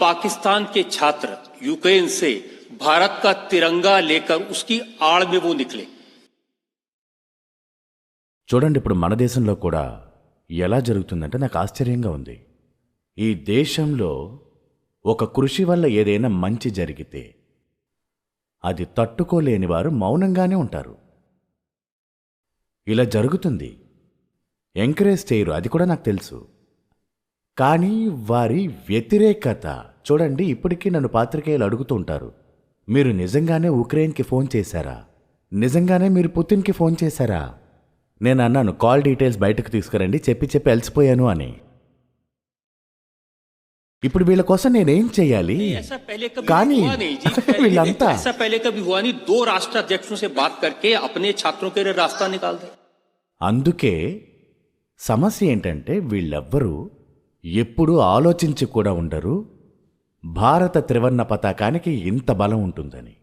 पाकिस्तान के छात्र यूक्रेन से भारत का तिरंगा लेकर उसकी आड़ में वो निकले చూడండి ఇప్పుడు మన దేశంలో కూడా ఎలా జరుగుతుందంటే నాకు ఆశ్చర్యంగా ఉంది ఈ దేశంలో ఒక కృషి వల్ల ఏదైనా మంచి జరిగితే అది తట్టుకోలేని వారు మౌనంగానే ఉంటారు ఇలా జరుగుతుంది ఎంకరేజ్ చేయరు అది కూడా నాకు తెలుసు కానీ వారి వ్యతిరేకత చూడండి ఇప్పటికీ నన్ను పాత్రికేయులు అడుగుతూ ఉంటారు మీరు నిజంగానే ఉక్రెయిన్కి ఫోన్ చేశారా నిజంగానే మీరు పుతిన్కి ఫోన్ చేశారా నేను అన్నాను కాల్ డీటెయిల్స్ బయటకు తీసుకురండి చెప్పి చెప్పి అలసిపోయాను అని ఇప్పుడు వీళ్ళ కోసం నేనేం చెయ్యాలి ऐसा पहले कभी కానీ हुआ नहीं जी पहले- వీళ్ళంతా ऐसा पहले कभी हुआ नहीं दो राष्ट्र अध्यक्षों से बात करके अपने छात्रों के लिए रास्ता निकाल दे అందుకే సమస్య ఏంటంటే వీళ్ళెవ్వరూ ఎప్పుడూ ఆలోచించి కూడా ఉండరు. భారత త్రివర్ణ పతాకానికి ఇంత బలం ఉంటుందని.